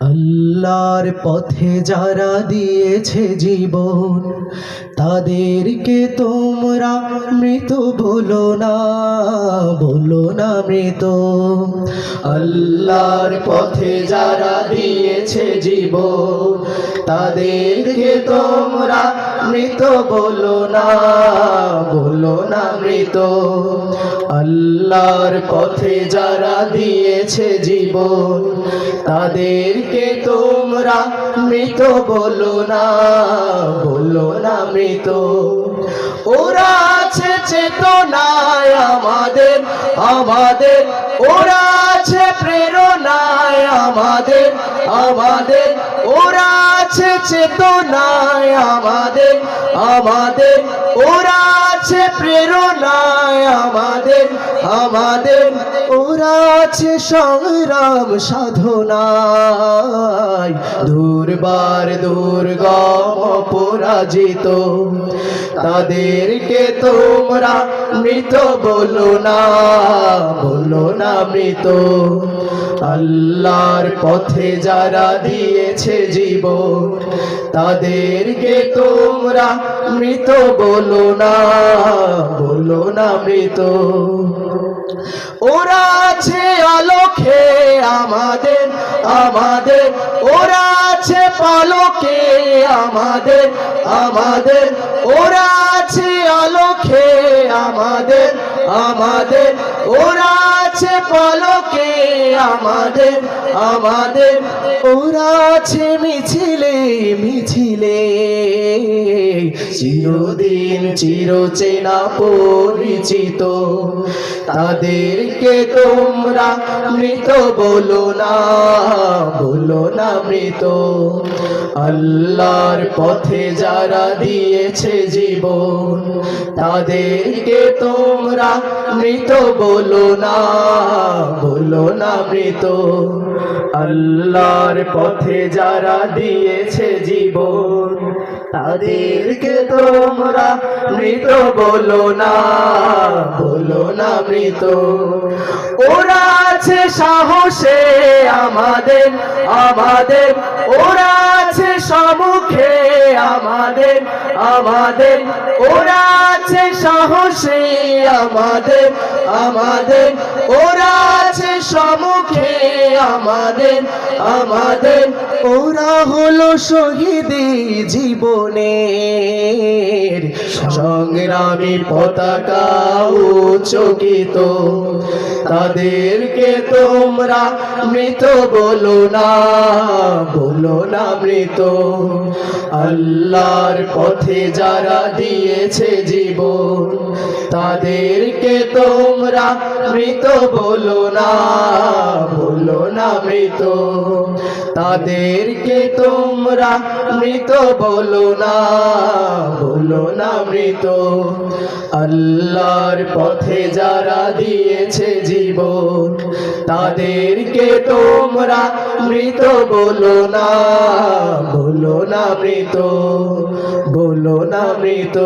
আল্লাহর পথে যারা দিয়েছে জীবন, তাদেরকে তোমরা মৃত বলো না বলো না মৃত। আল্লাহর পথে যারা দিয়েছে জীবন, তাদেরকে তোমরা মৃত, বলো না বলো না মৃত। আল্লাহর পথে যারা দিয়েছে জীবন, তাদেরকে তোমরা মৃত বলো না বলো না মৃত। ওরা আছে চেতনায় আমাদের আমাদের। ওরা আছে প্রেরণায় আমাদের আমাদের। ওরা আছে চেতনায় আমাদের আমাদের, ওরা আছে প্রেরণায় আমাদের আমাদের, ওরা আছে সংগ্রাম সাধনায়। দুর্বার দুর্গম পরাজিত, তাদেরকে তোমরা মৃত বলো না বলো না মৃত। আল্লাহর পথে যারা দিয়েছে জীবন, তাদেরকে তোমরা মৃত বলো না বলো না মৃত। ওরা আছে আলোকে আমাদের আমাদের। ওরা আছে পালকে আমাদের আমাদের। ওরা আছে আলোকে আমাদের আমাদের। ওরা আছে পলকে আমাদের আমাদের। ওরা আছে মিছিলে মিছিলে। চিরদিন চিরচেনা পরিচিত। তাদেরকে তোমরা মৃত বলো না বলো না মৃত। আল্লাহর পথে যারা দিয়েছে জীবন, তাদেরকে তোমরা মৃত বলো না বলো না মৃত। আল্লাহর পথে যারা দিয়েছে জীবন, তাদেরকে তোমরা মৃত বলো না বলো না মৃত। ওরা আছে সাহসে আমাদের আমাদের। ওরা আছে সম্মুখে আমাদের আমাদের। ওরা আছে সাহসে আমাদের আমাদের। ওরা আছে সম্মুখে আমাদের আমাদের। ওরা হলো শহীদি জীবনের সংগ্রামী পতাকা উচ্চকিত তাদেরকে তোমরা মৃত বলো না বলো না মৃত। আল্লাহর পথে যারা দিয়েছে জীবন, তাদেরকে তোমরা মৃত বলো না বলো না মৃত। তাদেরকে তোমরা মৃত বলো না বলো না মৃত আল্লাহর পথে যারা দিয়েছে জীবন, তাদেরকে তোমরা মৃত বলো না বলো না মৃত, বলো না মৃত।